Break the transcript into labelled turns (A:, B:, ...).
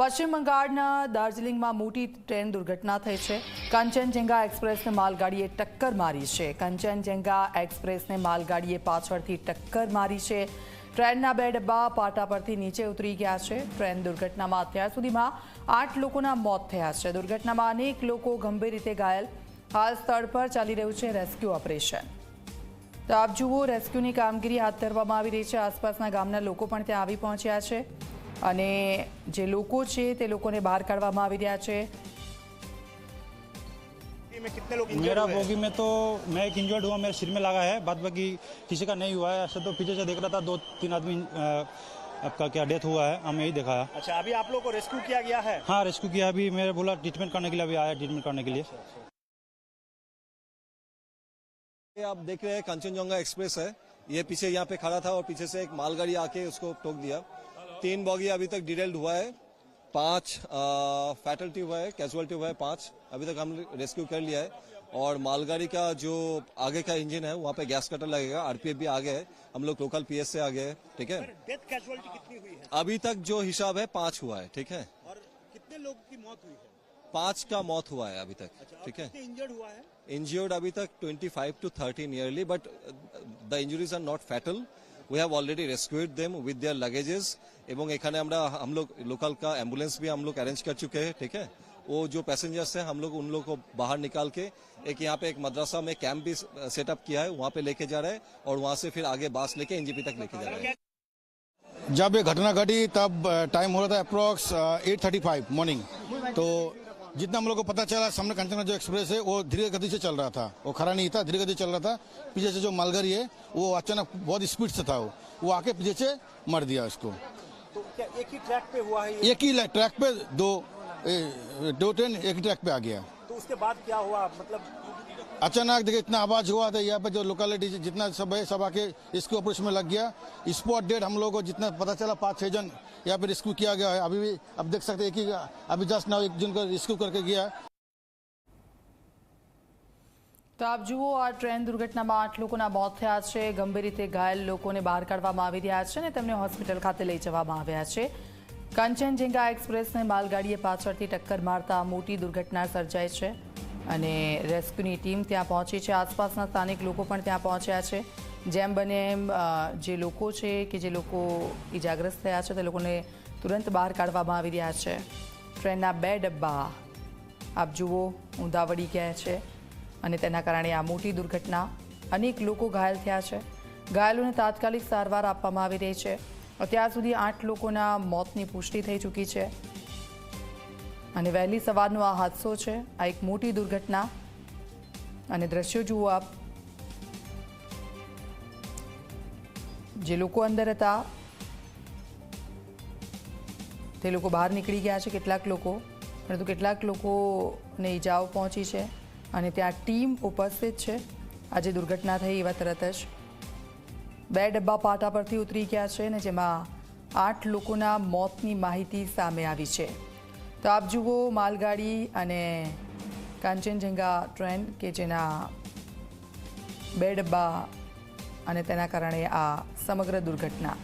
A: પશ્ચિમ બંગાળના દાર્જિલિંગમાં મોટી ટ્રેન દુર્ઘટના થઈ છે કંચનજંગા એક્સપ્રેસને માલગાડીએ ટક્કર મારી છે કંચનજંગા એક્સપ્રેસને માલગાડીએ પાછળથી ટક્કર મારી છે ટ્રેનના બે ડબ્બા પાટા પરથી નીચે ઉતરી ગયા છે ટ્રેન દુર્ઘટનામાં અત્યાર સુધીમાં આઠ લોકોના મોત થયા છે દુર્ઘટનામાં અનેક લોકો ગંભીર રીતે ઘાયલ હાલ સ્થળ પર ચાલી રહ્યું છે રેસ્ક્યુ ઓપરેશન તો આપ જુઓ રેસ્ક્યુની કામગીરી હાથ ધરવામાં આવી રહી છે આસપાસના ગામના લોકો પણ ત્યાં આવી પહોંચ્યા છે અને જે લોકો છે તે લોકોને બહાર કાઢવામાં આવી રહ્યા છે
B: કે મે
C: કેટને લોગ ઇન્જર્ડ મારા બોગી મે તો મેક ઇન્જર્ડ ہوا મેરે શિર મે લગા હે બાત બકી કિસી કા નહીં હુઆ હે અસે તો પીછે સે દેખ રહા થા દો તીન આદમી આપકા કે ડેથ હુઆ હે અમે એહી
B: દેખાયા અચ્છા અભી આપ લોગો કો રેસ્ક્યુ કિયા ગયા
C: હે હા રેસ્ક્યુ કિયા અભી મેરે બોલા ટ્રીટમેન્ટ કરને કે લિયે ભી આયા ટ્રીટમેન્ટ કરને કે
D: લિયે આપ દેખ રહે હે કાંચનજંગા એક્સપ્રેસ હે યે પીછે યહા પે ખડા થા ઓર પીછે સે એક માલગડી આકે ઉસકો ટોક દિયા तीन बॉगी अभी तक डिटेल्ड हुआ है पांच फैटल्टी हुआ है कैजुअल्टी हुआ है पांच अभी तक हम रेस्क्यू कर लिया है और मालगाड़ी का जो आगे का इंजन है वहाँ पे गैस कटर लगेगा आरपीएफ भी आगे है हम लोग लोकल पीएस से आगे है ठीक है
B: डेथ कितनी हुई है
D: अभी तक जो हिसाब है पांच हुआ है ठीक है
B: और कितने लोग की मौत हुई है
D: पांच का मौत हुआ है अभी तक
B: अच्छा,
D: ठीक है
B: इंजर्ड हुआ है
D: इंजर्ड अभी तक twenty five to thirty nearly but the injuries are not fatal we have already rescued them with their luggages एवं एखे हम लोग लोकल का एम्बुलेंस भी हम लोग अरेंज कर चुके हैं ठीक है वो जो पैसेंजर्स हैं हम लोग उन लोग को बाहर निकाल के एक यहाँ पे एक मद्रासा में कैंप भी सेटअप किया है वहाँ पे लेके जा रहे हैं और वहाँ से फिर आगे बास लेके एनजीपी तक लेके जा रहे हैं
E: जब ये घटना घटी तब टाइम हो रहा था अप्रॉक्स 8:35 मॉर्निंग तो जितना हम लोग को पता चला सामने कंचना जो एक्सप्रेस है वो धीरे गति से चल रहा था वो खड़ा नहीं था धीरे गति चल रहा था पीछे से जो मालगाड़ी है वो अचानक बहुत स्पीड से था वो वो आके पीछे से मर दिया उसको
B: तो एक ही ट्रैक पे हुआ है
E: एक ही ट्रैक पे दो दो ट्रेन एक ट्रैक पे आ गया
B: तो उसके बाद क्या हुआ मतलब
E: अचानक देखिए इतना आवाज हुआ था यहाँ पे जो लोकलिटी जितना सब है सब आके इसके ऊपर इसमें लग गया स्पॉट डेट हम लोगों को जितना पता चला पाँच छः जन यहाँ पे रेस्क्यू किया गया है अभी भी अब देख सकते हैं कि अभी जस्ट नाउ एक जन को रेस्क्यू करके गया
A: તો આપ જુઓ આ ટ્રેન દુર્ઘટનામાં આઠ લોકોના મોત થયા છે ગંભીર રીતે ઘાયલ લોકોને બહાર કાઢવામાં આવી રહ્યા છે અને તેમને હોસ્પિટલ ખાતે લઈ જવામાં આવ્યા છે કંચનજંગા એક્સપ્રેસને માલગાડીએ પાછળથી ટક્કર મારતા મોટી દુર્ઘટના સર્જાઈ છે અને રેસ્ક્યુની ટીમ ત્યાં પહોંચી છે આસપાસના સ્થાનિક લોકો પણ ત્યાં પહોંચ્યા છે જેમ બને એમ જે લોકો છે કે જે લોકો ઇજાગ્રસ્ત થયા છે તે લોકોને તુરંત બહાર કાઢવામાં આવી રહ્યા છે ટ્રેનના બે ડબ્બા આપ જુઓ ઊંધાવડી ગયા છે અને તેના કારણે આ મોટી દુર્ઘટના અનેક લોકો ઘાયલ થયા છે ઘાયલોને તાત્કાલિક સારવાર આપવામાં આવી રહી છે અત્યાર સુધી આઠ લોકોના મોતની પુષ્ટિ થઈ ચૂકી છે અને વહેલી સવારનો આ હાદસો છે આ એક મોટી દુર્ઘટના અને દ્રશ્યો જુઓ આપ જે લોકો અંદર હતા તે લોકો બહાર નીકળી ગયા છે કેટલાક લોકો પરંતુ કેટલાક લોકોને ઈજાઓ પહોંચી છે અને ત્યાં ટીમ ઉપસ્થિત છે આજે દુર્ઘટના થઈ એવા તરત જ બે ડબ્બા પાટા પરથી ઉતરી ગયા છે અને જેમાં આઠ લોકોના મોતની માહિતી સામે આવી છે તો આપ જુઓ માલગાડી અને કાંચનજંગા ટ્રેન કે જેના બે ડબ્બા અને તેના કારણે આ સમગ્ર દુર્ઘટના